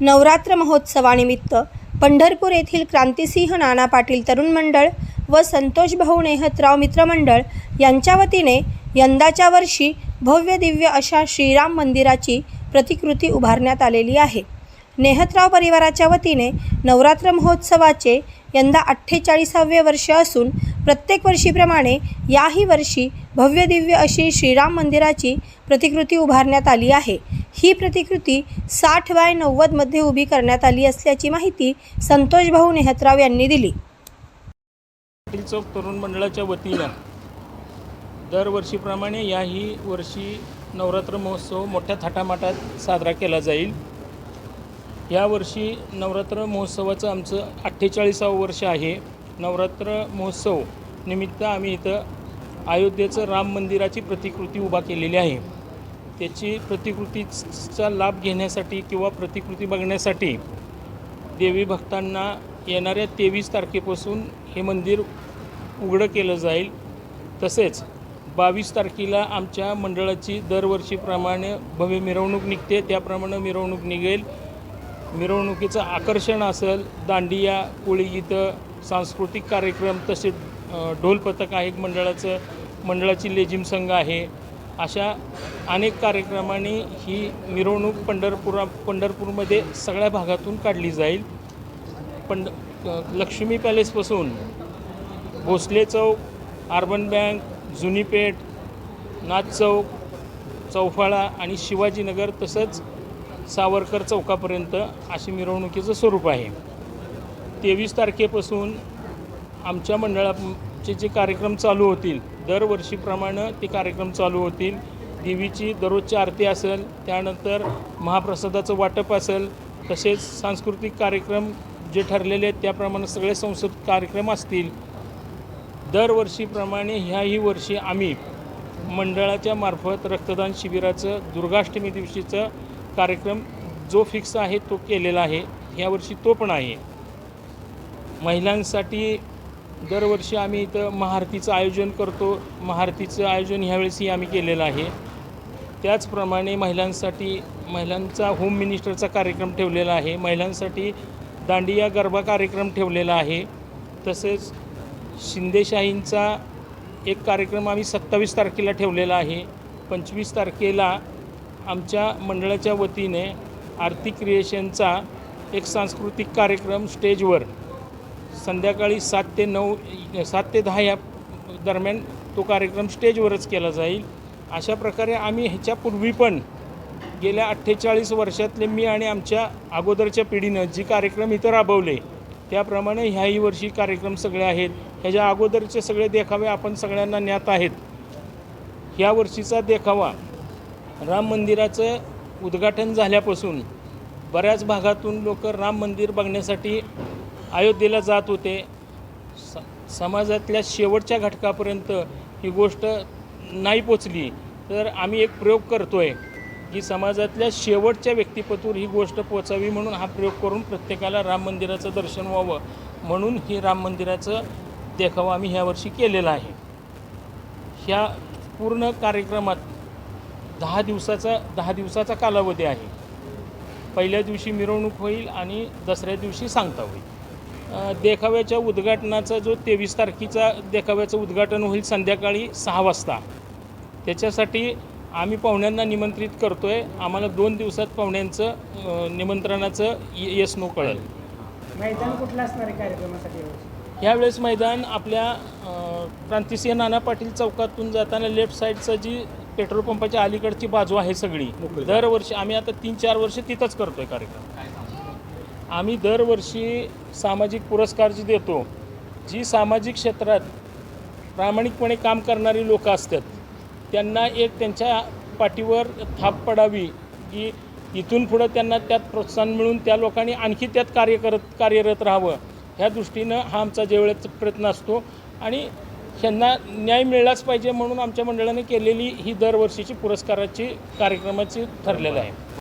नवरात्र महोत्सवानिमित्त पंढरपूर येथील क्रांतिसिंह नाना पाटील तरुण मंडळ व संतोष भाऊ नेहतराव मित्रमंडळ यांच्या वतीने यंदाच्या वर्षी भव्य दिव्य अशा श्रीराम मंदिराची प्रतिकृती उभारण्यात आलेली आहे. नेहतराव परिवाराच्या वतीने नवरात्र महोत्सवाचे यंदा अठ्ठेचाळीसावे वर्ष असून प्रत्येक वर्षीप्रमाणे याही वर्षी भव्य दिव्य अशी श्रीराम मंदिराची प्रतिकृती उभारण्यात आली आहे. ही प्रतिकृती साठ बाय नव्वदमध्ये उभी करण्यात आली असल्याची माहिती संतोष भाऊ नेहतराव यांनी दिली. चौक तरुण मंडळाच्या वतीनं दरवर्षीप्रमाणे याही वर्षी नवरात्र महोत्सव मोठ्या थाटामाटात साजरा केला जाईल. यावर्षी नवरात्र महोत्सवाचं आमचं अठ्ठेचाळीसावं वर्ष आहे. नवरात्र महोत्सव निमित्त आम्ही इथं अयोध्येचं राम मंदिराची प्रतिकृती उभा केलेली आहे. त्याची प्रतिकृतीचा लाभ घेण्यासाठी किंवा प्रतिकृती बघण्यासाठी देवी भक्तांना येणाऱ्या तेवीस तारखेपासून हे मंदिर उघडं केलं जाईल. तसेच बावीस तारखेला आमच्या मंडळाची दरवर्षीप्रमाणे भव्य मिरवणूक निघते. त्याप्रमाणे मिरवणूक निघेल. मिरवणुकीचं आकर्षण असेल. दांडिया कोळीगीतं सांस्कृतिक कार्यक्रम तसे ढोलपथक ढोल पथक आहे मंडळाचं. मंडळाची लेझिम संघ आहे. अशा अनेक कार्यक्रमांनी ही मिरवणूक पंढरपुरा पंढरपूरमध्ये सगळ्या भागातून काढली जाईल. पंड लक्ष्मी पॅलेसपासून भोसले चौक अर्बन बँक जुनी पेठ नाथ चौक चौफाळा आणि शिवाजीनगर तसंच सावरकर चौकापर्यंत अशी मिरवणुकीचं स्वरूप आहे. तेवीस तारखेपासून आमच्या मंडळाचे जे कार्यक्रम चालू होतील दरवर्षीप्रमाणे ते कार्यक्रम चालू होतील. देवीची दररोजची आरती असेल त्यानंतर महाप्रसादाचं वाटप असेल तसेच सांस्कृतिक कार्यक्रम जे ठरलेले आहेत त्याप्रमाणे सगळे संसद कार्यक्रम असतील. दरवर्षीप्रमाणे ह्याही वर्षी आम्ही मंडळाच्या मार्फत रक्तदान शिबिराचं दुर्गाष्टमी दिवशीचं कार्यक्रम जो फिक्स आहे तो केलेला आहे. ह्यावर्षी तो पण आहे. महिलांसाठी दरवर्षी आम्ही इथं महाआरतीचं आयोजन करतो. महाआरतीचं आयोजन ह्यावेळेसही आम्ही केलेलं आहे. त्याचप्रमाणे महिलांसाठी महिलांचा होम मिनिस्टरचा कार्यक्रम ठेवलेला आहे. महिलांसाठी दांडिया गरबा कार्यक्रम ठेवलेला आहे. तसेच शिंदेशाहींचा एक कार्यक्रम आम्ही सत्तावीस तारखेला ठेवलेला आहे. पंचवीस तारखेला आमच्या मंडळाच्या वतीने आर्थिक क्रिएशनचा एक सांस्कृतिक कार्यक्रम स्टेजवर संध्याकाळी सात ते नऊ सात ते दहा या दरम्यान तो कार्यक्रम स्टेजवरच केला जाईल. अशा प्रकारे आम्ही ह्याच्यापूर्वी पण गेल्या अठ्ठेचाळीस वर्षातले मी आणि आमच्या अगोदरच्या पिढीनं जी कार्यक्रम इथं राबवले त्याप्रमाणे ह्याही वर्षी कार्यक्रम सगळे आहेत. ह्याच्या अगोदरचे सगळे देखावे आपण सगळ्यांना ज्ञात आहेत. ह्या वर्षीचा देखावा राम मंदिराचं उद्घाटन झाल्यापासून बऱ्याच भागातून लोक राम मंदिर बघण्यासाठी अयोध्येला जात होते. स समाजातल्या शेवटच्या घटकापर्यंत ही गोष्ट नाही पोचली. तर आम्ही एक प्रयोग करतो आहे की समाजातल्या शेवटच्या व्यक्तिपतूर ही गोष्ट पोचावी म्हणून हा प्रयोग करून प्रत्येकाला राम मंदिराचं दर्शन व्हावं म्हणून ही राम मंदिराचं देखावा आम्ही ह्यावर्षी केलेला आहे. ह्या पूर्ण कार्यक्रमात दहा दिवसाचा दहा दिवसाचा कालावधी आहे. पहिल्या दिवशी मिरवणूक होईल आणि दसऱ्या दिवशी सांगता होईल. देखाव्याच्या उद्घाटनाचा जो तेवीस तारखेचा देखाव्याचं उद्घाटन होईल संध्याकाळी सहा वाजता. त्याच्यासाठी आम्ही पाहुण्यांना निमंत्रित करतो आहे आम्हाला दोन दिवसात पाहुण्यांचं निमंत्रणाचं य- येस नो कळेल. मैदान कुठलं असणार आहे कार्यक्रमासाठी यावर्षी? यावेळेस मैदान आपल्या क्रांतिसिंह नाना पाटील चौकातून जाताना लेफ्ट साईडचं जी पेट्रोल पंपाच्या अलीकडची बाजू आहे सगळी दरवर्षी आम्ही आता तीन चार वर्ष तिथंच करतो आहे कार्यक्रम. आम्ही दरवर्षी सामाजिक पुरस्कार जी देतो जी सामाजिक क्षेत्रात प्रामाणिकपणे काम करणारी लोकं असतात त्यांना एक त्यांच्या पाठीवर थाप पडावी की इथून पुढं त्यांना त्यात प्रोत्साहन मिळून त्या लोकांनी आणखी त्यात कार्य करत कार्यरत राहावं. ह्या दृष्टीनं हा आमचा जेवढ्याचा प्रयत्न असतो आणि ह्यांना न्याय मिळलाच पाहिजे म्हणून आमच्या मंडळाने केलेली ही दरवर्षीची पुरस्काराची कार्यक्रमाची ठरलेलं आहे.